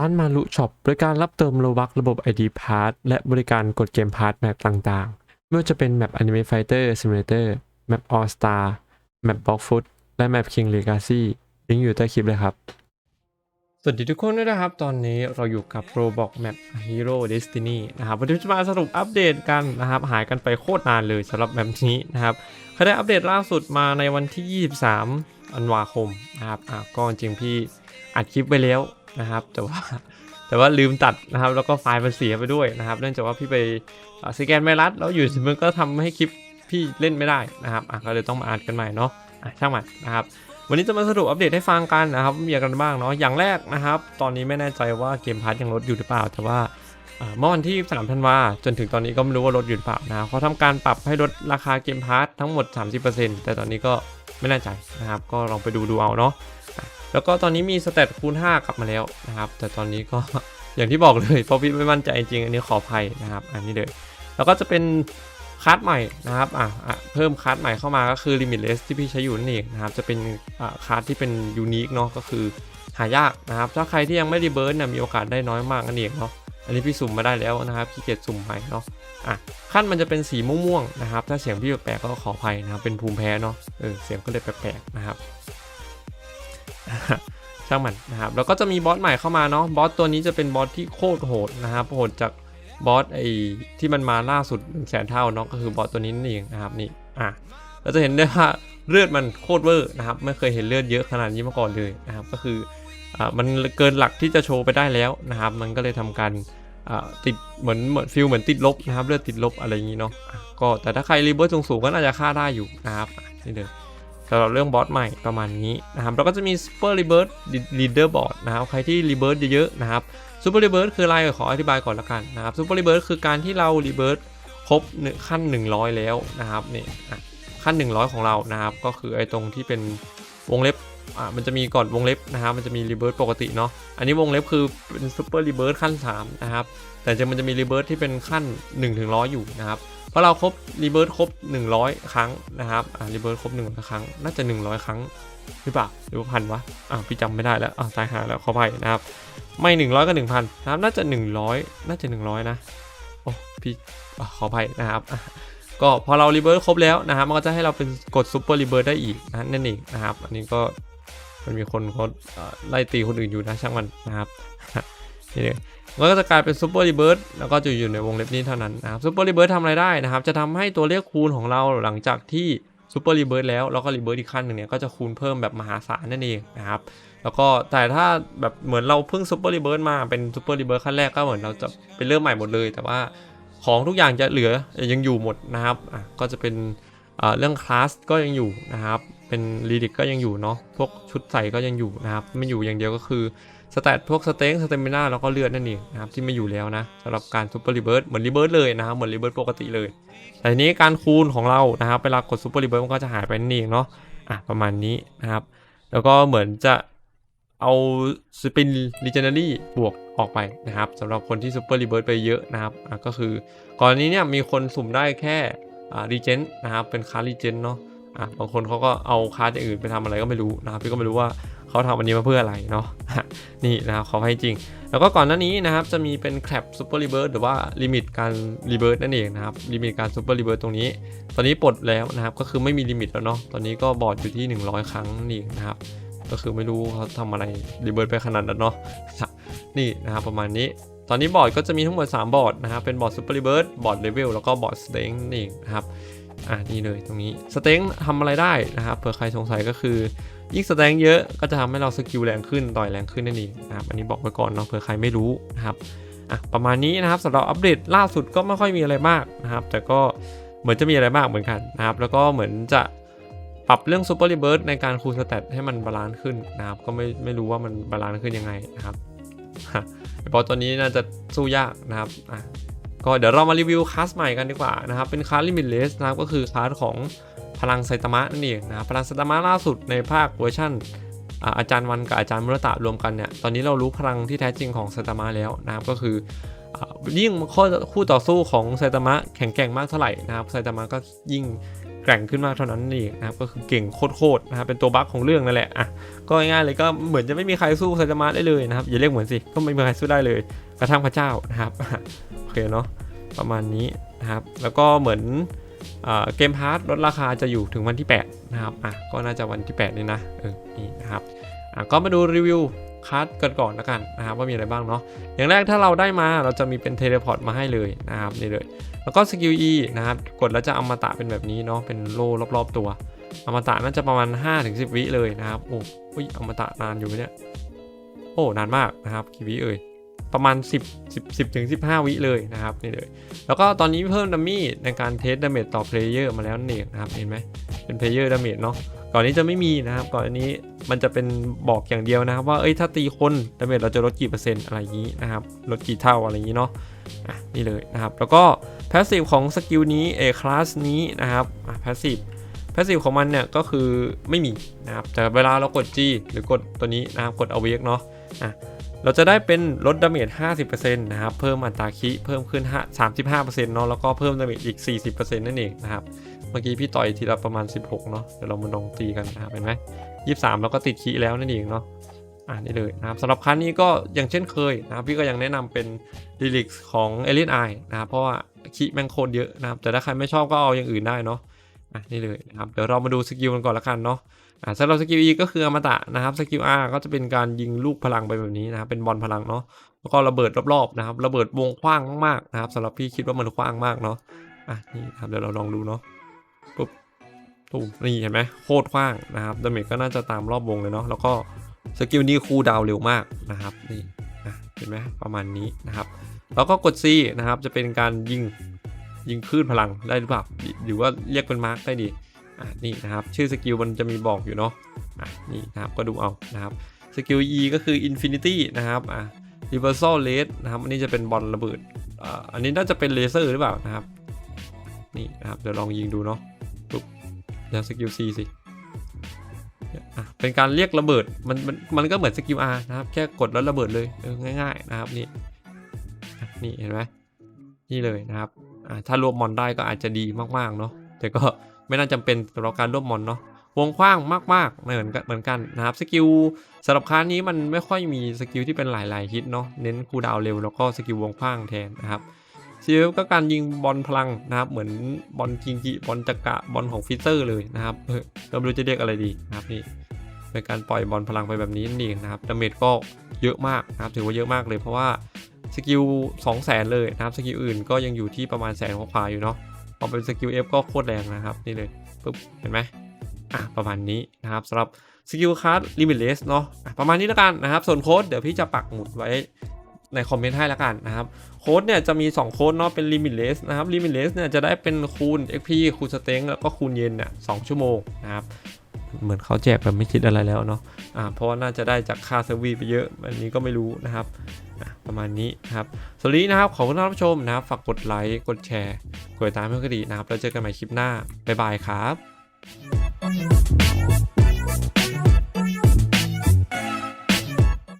ร้านมารุช็อปบริการรับเติมโลบักระบบ ID Pass และบริการกดเกมพาร์ทแมปต่างๆ ไม่ว่าจะเป็นแมป Anime Fighter Simulator แมป All Star แมป Block Foot และแมป King Legacy ลิงก์อยู่ใต้คลิปเลยครับ สวัสดีทุกคนด้วยนะครับ ตอนนี้เราอยู่กับ Roblox Map Hero Destiny นะครับวันนี้จะมาสรุปอัปเดตกันนะครับ หายกันไปโคตรนานเลยสำหรับแบบนี้นะครับเขาได้อัปเดตล่าสุดมาในวันที่ 23ธันวาคมนะครับอะก็จริงพี่อัดคลิปไปแล้ว นะครับ แต่ว่าแต่ว่าลืมตัดนะครับ แล้วก็ไฟล์มันเสียไปด้วยนะครับ เนื่องจากว่าพี่ไปสแกนไวรัสแล้วอยู่มันก็ทำให้คลิปพี่เล่นไม่ได้นะครับอะก็เลยต้องมาอัดกันใหม่เนาะอะช่างมันนะครับ วันนี้จะมาสรุปอัปเดตให้ฟังกันนะครับมีอะไรกันบ้างเนาะอย่างแรกนะครับ ตอนนี้ไม่แน่ใจว่าเกมพาร์ทยังลดอยู่หรือเปล่า แต่ว่าเมื่อวันที่3ธันวาจนถึงตอนนี้ก็ไม่รู้ว่าลดอยู่หรือเปล่านะเขาทำการปรับให้ลดราคาเกมพาร์ททั้งหมด 30%แต่ตอนนี้ก็ไม่แน่ใจนะครับ ก็ลองไปดูดูเอาเนาะ แล้วก็ตอนนี้มีสเตตคูณ 5 กลับมาแล้วนะครับ แต่ตอนนี้ก็อย่างที่บอกเลยเพราะพี่ไม่มั่นใจจริงอันนี้ขออภัยนะครับ อันนี้เลยแล้วก็จะเป็นคัสใหม่นะครับอะอะเพิ่มคัสใหม่เข้ามาก็คือ Limitless ที่พี่ใช้อยู่นั่นเองนะครับ จะเป็นคัสที่เป็นยูนิคเนาะก็คือหายากนะครับ ถ้าใครที่ยังไม่รีเบิร์เนี่ยมีโอกาสได้น้อยมากนั่นเองเนาะอันนี้พี่สุ่มมาได้แล้วนะครับขี้เกียจสุ่มใหม่เนาะอะขั้นมันจะเป็นสีม่วงๆนะครับ ถ้าเสียงพี่แปลกๆก็ขออภัยนะครับเป็นภูมิแพ้เนาะเออเสียงก็เลยแปลกๆนะครับ ช่างมันนะครับแล้วก็จะมีบอสใหม่เข้ามาเนาะบอสตัวนี้จะเป็นบอสที่โคตรโหดนะครับโหดจากบอสไอ้ที่มันมาล่าสุด1นึ่งแสนเท่าเนาะก็คือบอสตัวนี้นั่นเองนะครับนี่อะเราจะเห็นได้ว่าเลือดมันโคตรเวอร์นะครับไม่เคยเห็นเลือดเยอะขนาดนี้มาก่อนเลยนะครับก็คืออ่ามันเกินหลักที่จะโชว์ไปได้แล้วนะครับ มันก็เลยทำการอ่าติดเหมือนเหมือนฟิลเหมือนติดลบนะครับเลือดติดลบอะไรอย่างนี้เนาะก็แต่ถ้าใครรีเบิร์ตสูงๆก็น่าจะฆ่าได้อยู่นะครับนี่เลย สำหรับเรื่องบอสใหม่ประมาณนี้นะครับแล้วก็จะมี Super Rebirth Leader Board นะครับใครที่ Rebirth เยอะๆนะครับ Super Rebirth คืออะไรขออธิบายก่อนละกันนะครับ Super Rebirth คือการที่เรา Rebirth ครบหนึ่งขั้น 100 แล้วนะครับนี่ขั้น 100 ของเรานะครับ ก็คือไอ้ตรงที่เป็นวงเล็บอะมันจะมีก่อนวงเล็บนะครับมันจะมี Rebirth ปกติเนาะอันนี้วงเล็บคือเป็น Super Rebirth ขั้น3นะครับแต่จะมันจะมี Rebirth ที่เป็นขั้น1ถึง100อยู่นะครับ เพราะเราครบรีเบิร์ตครบ 100 ครั้งนะครับอ่ารีเบิร์ตครบ100ครั้ง น่าจะ 100 ครั้งหรือเปล่าหรือว่าพันวะอ่าพี่จำไม่ได้แล้วอ่าตายหาแล้วขอไปนะครับ ไม่ 100กับ1,000นะครับน่าจะ 100 น่าจะ 100 นะโอ้พี่อ่าขอไปนะครับก็พอเรารีเบิร์ตครบแล้วนะครับมันก็จะให้เราเป็นกดซูเปอร์รีเบิร์ตได้อีกนะนั่นเองนะครับ อันนี้ก็มันมีคนเขาไล่ตีคนอื่นอยู่นะช่างมันนะครับ นี่เลยมันก็จะกลายเป็นซูเปอร์รีเบิร์ตแล้วก็จะอยู่ในวงเล็บนี้เท่านั้นนะครับซูเปอร์รีเบิร์ตทำอะไรได้นะครับ จะทำให้ตัวเลขคูณของเราหลังจากที่ซูเปอร์รีเบิร์ตแล้วแล้วก็รีเบิร์ตอีกขั้นหนึ่งเนี่ยก็จะคูณเพิ่มแบบมหาศาลนั่นเองนะครับแล้วก็แต่ถ้าแบบเหมือนเราเพิ่งซูเปอร์รีเบิร์ตมาเป็นซูเปอร์รีเบิร์ตขั้นแรกก็เหมือนเราจะเป็นเริ่มใหม่หมดเลย แต่ว่าของทุกอย่างจะเหลือยังอยู่หมดนะครับอะก็จะเป็นเรื่องคลาสก็ยังอยู่นะครับเป็นรีดิกก็ยังอยู่เนาะพวกชุดใส่ก็ยังอยู่นะครับไม่อยู่อย่างเดียวก็คือ สแตทพวกสเต็งสเตมิน่าแล้วก็เลือดนั่นเองนะครับที่ไม่อยู่แล้วนะสำหรับการซูเปอร์รีเบิร์ดเหมือนรีเบิร์ดเลยนะครับเหมือนรีเบิร์ดปกติเลย แต่ทีนี้การคูณของเรานะครับเวลากดซูเปอร์รีเบิร์ดมันก็จะหายไปนั่นเองเนาะอะประมาณนี้นะครับ แล้วก็เหมือนจะเอาสปินรีเจเนอรี่บวกออกไปนะครับสำหรับคนที่ซูเปอร์รีเบิร์ดไปเยอะนะครับอะก็คือก่อนนี้เนี่ยมีคนสุ่มได้แค่อ่ารีเจนนะครับเป็นคาร์รีเจนเนาะ อะบางคนเขาก็เอาคาร์ดอย่างอื่นไปทำอะไรก็ไม่รู้นะครับพี่ก็ไม่รู้ว่าเขาทำอันนี้มาเพื่ออะไรเนาะนี่นะครับขอให้จริง แล้วก็ก่อนหน้านี้นะครับจะมีเป็นแคปซูเปอร์รีเบิร์หรือว่าลิมิตการรีเบิร์นั่นเองนะครับลิมิตการซูเปอร์รีเบิร์ตรงนี้ ตอนนี้ปลดแล้วนะครับก็คือไม่มีลิมิตแล้วเนาะตอนนี้ก็บอร์ดอยู่ที่ 100 ครั้งนี่เองนะครับก็คือไม่รู้เขาทำอะไรรีเบิร์ไปขนาดนั้นเนาะนี่นะครับประมาณนี้ตอนนี้บอร์ดก็จะมีทั้งหมด 3 บอร์ดนะครับ เป็นบอร์ดซูเปอร์รีเบิร์บอร์ดเลเวลแล้วก็บอร์ดสเต็งนี่นะครับ อ่านี่เลยตรงนี้สเต็งทำอะไรได้นะครับเผื่อใครสงสัยก็คือยิ่งสแต็งเยอะก็จะทำให้เราสกิลแรงขึ้นต่อยแรงขึ้นนั่นเองนะครับอันนี้บอกไว้ก่อนเนาะเผื่อใครไม่รู้นะครับอะประมาณนี้นะครับสำหรับอัปเดตล่าสุดก็ไม่ค่อยมีอะไรมากนะครับ แต่ก็เหมือนจะมีอะไรมากเหมือนกันนะครับ แล้วก็เหมือนจะปรับเรื่องซูเปอร์รีเบิร์ในการคูณสเตตให้มันบาลานซ์ขึ้นนะครับ ก็ไม่ไม่รู้ว่ามันบาลานซ์ขึ้นยังไงนะครับเพราะตัวนี้น่าจะสู้ยากนะครับอะ ก็เดี๋ยวเรามารีวิวคลาสใหม่กันดีกว่านะครับ เป็นคลาสลิมิตเลสนะครับ ก็คือคลาสของพลังไซตามะนั่นเองนะครับพลังไซตามะล่าสุดในภาคเวอร์ชันอาจารย์วันกับอาจารย์มุรตะรวมกันเนี่ย ตอนนี้เรารู้พลังที่แท้จริงของไซตามะแล้วนะครับ ก็คืออยิ่งข้อคู่ต่อสู้ของไซตามะแข็งแกร่งมากเท่าไหร่นะครับไซตามะก็ยิ่งแกร่งขึ้นมากเท่านั้นนี่นะครับก็คือเก่งโคตรๆนะครับเป็นตัวบั๊กของเรื่องนั่นแหละอะก็ง่ายๆเลยก็เหมือนจะไม่มีใครสู้ไซตามะได้เลยนะครับอย่าเรียกเหมือนสิก็ไม่มีใครสู้ได้เลย กระทั่งพระเจ้านะครับ เคเนาะประมาณนี้นะครับ แล้วก็เหมือนเกมพาร์ทลดราคาจะอยู่ถึงวันที่ 8 นะครับอะก็น่าจะวันที่ 8 นี่นะเออนี่นะครับอะก็มาดูรีวิวคัสกันก่อนแล้วกันนะครับว่ามีอะไรบ้างเนาะอย่างแรกถ้าเราได้มาเราจะมีเป็นเทเลพอร์ตมาให้เลยนะครับนี่เลย แล้วก็สกิล E นะครับกดแล้วจะอมตะเป็นแบบนี้เนาะเป็นโล่รอบ ๆ ตัวอมตะน่าจะประมาณ 5-10 วิเลยนะครับโอ้ยอมตะนานอยู่เนี่ยโอ้นานมากนะครับกี่วิเอ่ย ประมาณ 10 10 10ถึง15 วิเลยนะครับนี่เลย แล้วก็ตอนนี้เพิ่มดัมมี่ในการเทสดาเมจต่อเพลเยอร์มาแล้วนั่นเองนะครับเห็นไหมเป็นเพลเยอร์ดาเมจเนาะก่อนนี้จะไม่มีนะครับ ก่อนอันนี้มันจะเป็นบอกอย่างเดียวนะครับ ว่าเอ้ยถ้าตีคนดาเมจเราจะลดกี่เปอร์เซ็นต์อะไรอย่างนี้นะครับลดกี่เท่าอะไรอย่างนี้เนาะอะนี่เลยนะครับ แล้วก็พาสซีฟของสกิลนี้เอคลาสนี้นะครับอะพาสซีฟพาสซีฟของมันเนี่ยก็คือไม่มีนะครับแต่เวลาเรากด G หรือกดตัวนี้นะครับกด a w a k e เนาะอะ เราจะได้เป็นลดดาเมจ 50%นะครับ เพิ่มอัตราคิเพิ่มขึ้น 35%เนาะ แล้วก็เพิ่มดาเมจอีก 40%นั่นเองนะครับ เมื่อกี้พี่ต่อยทีละประมาณ 16 เนาะ เดี๋ยวเรามาลองตีกันนะครับ เห็นไหม23 แล้วก็ติดคิแล้วนั่นเองเนาะ อ่านี่เลยนะครับสำหรับคันนี้ก็อย่างเช่นเคยนะครับ พี่ก็ยังแนะนำเป็น d e l i x ของ Alien Eye นะครับ เพราะว่าคีแม่งโคตรเยอะนะครับ แต่ถ้าใครไม่ชอบก็เอาอย่างอื่นได้เนาะ อะนี่เลยนะครับ เดี๋ยวเรามาดูสกิลกันก่อนละกันเนาะ อะสำหรับสกิล E ก็คืออมตะนะครับสกิล R ก็จะเป็นการยิงลูกพลังไปแบบนี้นะครับเป็นบอลพลังเนาะแล้วก็ระเบิดรอบๆนะครับระเบิดวงกว้างมากๆนะครับสำหรับพี่คิดว่ามันกว้างมากเนาะอะนี่ครับเดี๋ยวเราลองดูเนาะปุ๊บตูนี่เห็นไหมโคตรกว้างนะครับดาเมจก็น่าจะตามรอบวงเลยเนาะแล้วก็สกิลนี้คูลดาวเร็วมากนะครับนี่อะเห็นไหมประมาณนี้นะครับ แล้วก็กด C นะครับจะเป็นการยิงยิงคลื่นพลังได้หรือเปล่าหรือว่าเรียกเป็นมาร์กได้ดี นี่นะครับ ชื่อสกิลมันจะมีบอกอยู่เนาะนี่นะครับก็ดูเอานะครับสกิล E ก็คือ Infinity นะครับอะ Reversal Rate นะครับ อันนี้จะเป็นบอลระเบิดอ่าอันนี้น่าจะเป็นเลเซอร์หรือเปล่านะครับ นี่นะครับเดี๋ยวลองยิงดูเนาะปุ๊บเดี๋ยวสกิล C สิอะเป็นการเรียกระเบิดมันมันมันก็เหมือนสกิล R นะครับ แค่กดแล้วระเบิดเลยเออง่าย ๆ นะครับนี่นี่เห็นไหมนี่เลยนะครับอ่าถ้ารวบมอนได้ก็อาจจะดีมากๆเนาะแต่ก็ ไม่น่าจำเป็นสำหรับการรวบมอนเนาะวงกว้างมากๆเหมือนกันเหมือนกันนะครับสกิลสำหรับคลานี้มันไม่ค่อยมีสกิลที่เป็นหลายๆฮิตเนาะเน้นคูดาวเร็วแล้วก็สกิลวงกว้างแทนนะครับซีเอฟก็การยิงบอลพลังนะครับเหมือนบอลกิงกิบอลจักระบอลของฟิเซอร์เลยนะครับเออเราไม่รู้จะเรียกอะไรดีนะครับนี่เป็นการปล่อยบอลพลังไปแบบนี้นั่นเองนะครับดาเมจก็เยอะมากนะครับถือว่าเยอะมากเลยเพราะว่าสกิล2 0 0แสนเลยนะครับสกิลอื่นก็ยังอยู่ที่ประมาณแสนกว่าอยู่เนาะ พอเป็นสกิล F ก็โคตรแรงนะครับ นี่เลยปุ๊บเห็นไหมอะประมาณนี้นะครับสำหรับสกิลคัสลิมิตเลสเนาะะประมาณนี้แล้วกันนะครับ ส่วนโค้ดเดี๋ยวพี่จะปักหมุดไว้ในคอมเมนต์ให้แล้วกันนะครับ โค้ดเนี่ยจะมี 2 โค้ดเนาะเป็น Limitless นะครับ Limitless เนี่ยจะได้เป็นคูณ XP คูณสเต็งแล้วก็คูณเย็นเนี่ยสชั่วโมงนะครับ เหมือนเขาแจกแบบไม่คิดอะไรแล้วเนาะอ่าเพราะว่าน่าจะได้จากค่าเซอร์วีไปเยอะ อันนี้ก็ไม่รู้นะครับ ประมาณนี้นะครับสวัสดีนะครับขอบคุณที่รับชมนะครับ ฝากกดไลค์ กดแชร์ กดติดตามเพื่อนก็ดีนะครับ แล้วเจอกันใหม่คลิปหน้า บ๊ายบายครับ